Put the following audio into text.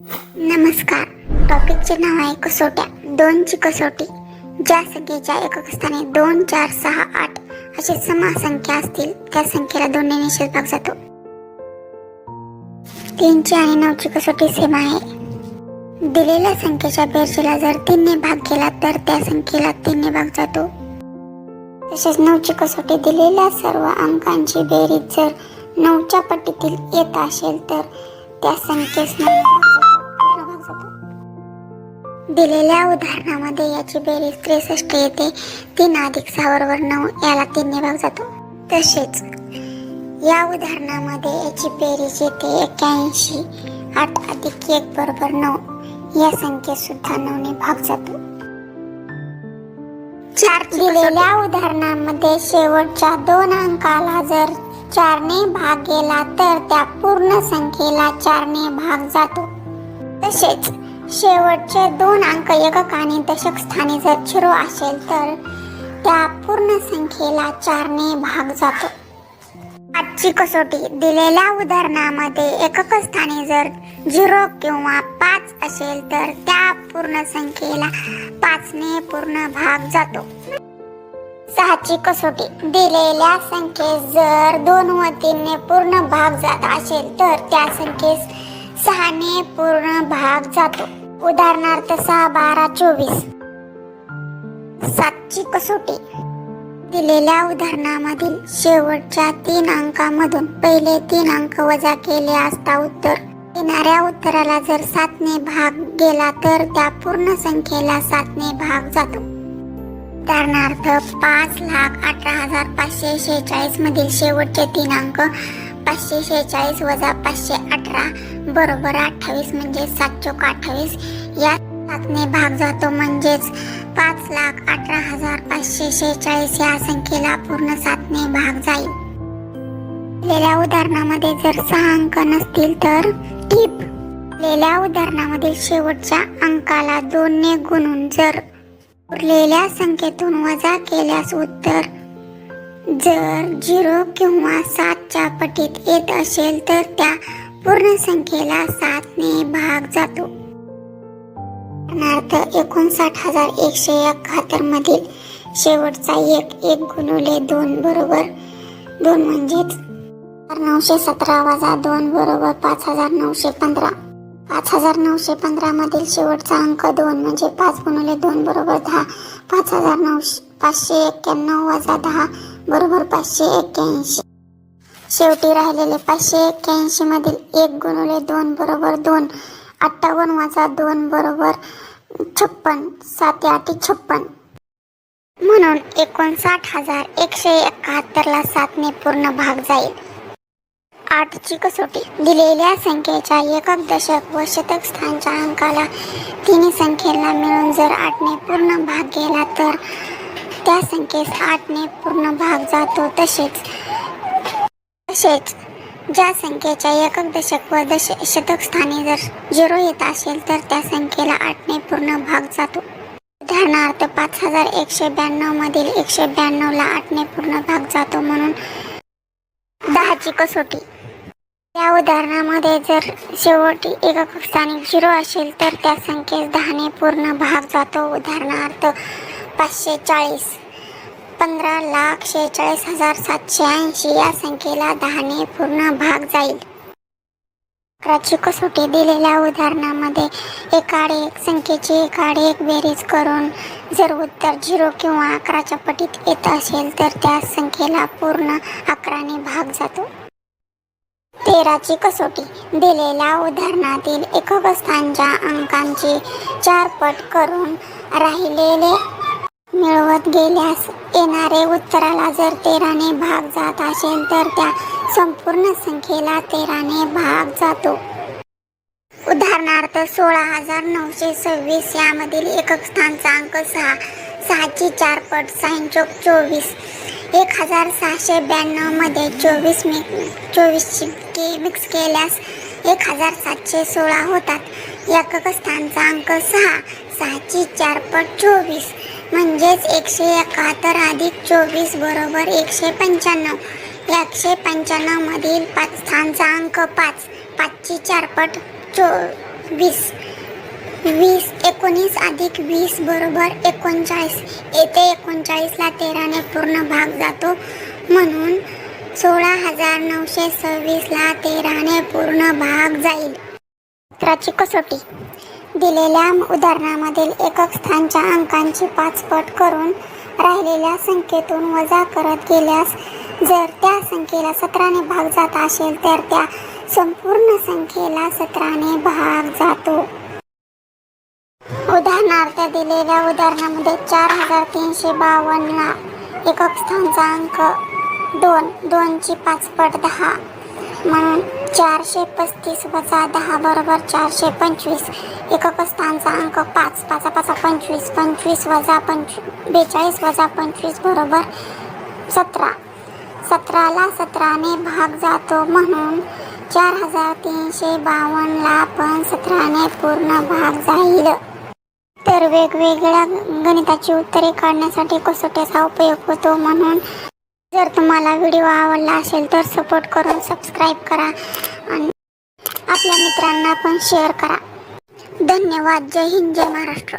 नमस्कार. टॉपिकचे नाव आहे कसोट्या. दोनची कसोटी ज्या संख्येच्या एकक स्थानी दोन चार सहा आठ असे समासंख्या असतील त्या संख्येला दोन्ही निषेध भाग जातो. तीनची आणि नऊची कसोटी सेम आहे. दिलेल्या संख्येच्या बेरजेला जर तीनने भाग केला तर त्या संख्येला तीनने भाग जातो. तसेच नऊची कसोटी दिलेल्या सर्व अंकांची बेरीज जर नऊच्या पट्टीतील येत असेल तर त्या संख्येस नऊ दिलेल्या उदाहरणामध्ये याची बेरीज त्रेसष्ट येते. तीन अधिक सहा बरोबर नऊ याला तीनने भाग जातो. तसेच या उदाहरणामध्ये याची बेरीज येते एक्क्याऐंशी आठ अधिक एक बरोबर नऊ या संख्येत सुद्धा नऊने भाग जातो. चार दिलेल्या उदाहरणामध्ये शेवटच्या दोन अंकाला जर चारने भाग गेला तर त्या पूर्ण संख्येला चारने भाग जातो. तसेच शेवटचे दोन अंक एकक आणि दशक स्थानी जर झिरो असेल तर त्या पूर्ण संख्येला चारने भाग जातो. आजची कसोटी दिलेल्या उदाहरणामध्ये एकक स्थानी जर झिरो किंवा पाच असेल तर त्या पूर्ण संख्येला पाचने पूर्ण भाग जातो. सहाची कसोटी दिलेल्या संख्येस जर दोन व तीनने पूर्ण भाग जात असेल तर त्या संख्येस सहाने पूर्ण भाग जातो. उदाहरणार्थ सहा बारा चोवीस. सातची कसोटी. दिलेल्या उदाहरणामधील शेवटच्या तीन अंकामधून पहिले तीन अंक वजा केले असता उत्तर. येणाऱ्या उत्तराला जर सातने भाग गेला तर त्या पूर्ण संख्येला सातने भाग जातो. उदाहरणार्थ पाच लाख अठरा हजार पाचशे शेहेचाळीस मधील शेवटचे तीन अंक पाचशे शेहेचाळीस वजा पाचशे अठरा बरोबर अठ्ठावीस म्हणजे सात चोक अठ्ठावीस. या सातने भाग जातो म्हणजेच पाच लाख अठरा हजार पाचशे शेहेचाळीस या संख्येला पूर्ण सातने भाग जाईल. दिलेल्या उदाहरणामध्ये जर सहा अंक नसतील तर टीप. दिलेल्या उदाहरणामध्ये शेवटच्या अंकाला दोनने गुणून जर उरलेल्या संख्येतून वजा केल्यास उत्तर जर झिरो किंवा सात पटीत येत असेल तर त्या पूर्ण संख्येला सातने भाग जातो. उदाहरणार्थ एकोणसाठ हजार एकशे एकाहत्तर मधील शेवटचा एक एक गुणुले दोन बरोबर दोन म्हणजेच नऊशे सतरा वजा दोन बरोबर पाच हजार नऊशे पंधरा. पाच हजार नऊशे पंधरा मधील शेवटचा अंक दोन म्हणजे पाच गुणुले दोन बरोबर दहा. पाच हजार नऊशे पाचशे एक्क्याण्णव वजा दहा बरोबर पाचशे एक्क्याऐंशी. शेवटी राहिलेले पाचशे एक्क्याऐंशी मधील एक गुणिले दोन बरोबर दोन अठ्ठावन्न वजा दोन बरोबर छप्पन सात आठी छप्पन. म्हणून एकोणसाठ हजार एकशे एकाहत्तरला सातने पूर्ण भाग जाईल. आठची कसोटी. दिलेल्या संख्येच्या एकक दशक व शतक स्थानच्या अंकाला तिन्ही संख्येला मिळून जर आठने पूर्ण भाग गेला तर त्या संख्येस आठने पूर्ण भाग जातो तसेच. तसेच ज्या संख्येच्या एकक दशक व दश शतक स्थानी जर झिरो येत असेल तर त्या संख्येला आठने पूर्ण भाग जातो. उदाहरणार्थ पाच हजार एकशे ब्याण्णव मधील एकशे ब्याण्णवला आठने पूर्ण भाग जातो म्हणून दहाची कसोटी. या उदाहरणामध्ये जर शेवटी एकक स्थानिक झिरो असेल तर त्या संख्येस दहाने पूर्ण भाग जातो. उदाहरणार्थ पाचशे चाळीस. पंधरा लाख शेहेचाळीस हजार सातशे ऐंशी या संख्येला दहाने पूर्ण भाग जाईल. अकराची कसोटी दिलेल्या उदाहरणामध्ये एकाड एक संख्येची एकाड एक बेरीज करून जर उत्तर झिरो किंवा अकराच्या पटीत येत असेल तर त्या संख्येला पूर्ण अकराने भाग जातो. तेराची कसोटी दिलेल्या उदाहरणातील एकक स्थानच्या अंकांची चार पट करून राहिलेले मिळवत गेल्यास येणारे उत्तराला जर तेराने भाग जात असेल तर त्या संपूर्ण संख्येला तेराने भाग जातो. उदाहरणार्थ सोळा हजार नऊशे सव्वीस यामधील एकक स्थानचा अंक सहा सहाची चार पट साईन चौक चोवीस एक हजार सहाशे ब्याण्णवमध्ये चोवीस मी चोवीसची के मिक्स केल्यास एक हजार सातशे सोळा होतात. एकक स्थानचा अंक सहा सहाची चार पट चोवीस म्हणजेच एकशे एकाहत्तर अधिक चोवीस बरोबर एकशे पंच्याण्णव. एकशे पंच्याण्णवमधील पाच स्थानचा अंक पाच. पाचची चारपट चो वीस. वीस एकोणीस अधिक वीस बरोबर एकोणचाळीस. येथे एकोणचाळीसला तेराने पूर्ण भाग जातो. म्हणून सोळा हजार नऊशे सव्वीसला तेराने पूर्ण भाग जाईल. चित्राची कसोटी. दिलेल्या उदाहरणामधील एकक स्थानच्या अंकांची पाचपट करून राहिलेल्या संख्येतून वजा करत गेल्यास जर त्या संख्येला सतराने भाग जात असेल तर त्या संपूर्ण संख्येला सतराने भाग जातो. उदाहरणार्थ दिलेल्या उदाहरणामध्ये चार हजार तीनशे बावन्नला एकक स्थानचा अंक दोन दोनची पाचपट दहा. म्हणून चारशे पस्तीस वजा दहा बरोबर चारशे पंचवीस. एकक स्थानचा अंक पाच पाचा पाचा पंचवीस पंचवीस वजा पंचवीस बेचाळीस वजा पंचवीस बरोबर सतरा. सतराला सतराने भाग जातो म्हणून चार हजार तीनशे बावन्नला पण सतराने पूर्ण भाग जाईल. तर वेगवेगळ्या गणिताची उत्तरे काढण्यासाठी कसोट्याचा उपयोग होतो म्हणून जर तुम्हाला व्हिडिओ आवडला असेल तर सपोर्ट करून सबस्क्राईब करा आणि आपल्या मित्रांना पण शेअर करा. धन्यवाद. जय हिंद जय महाराष्ट्र.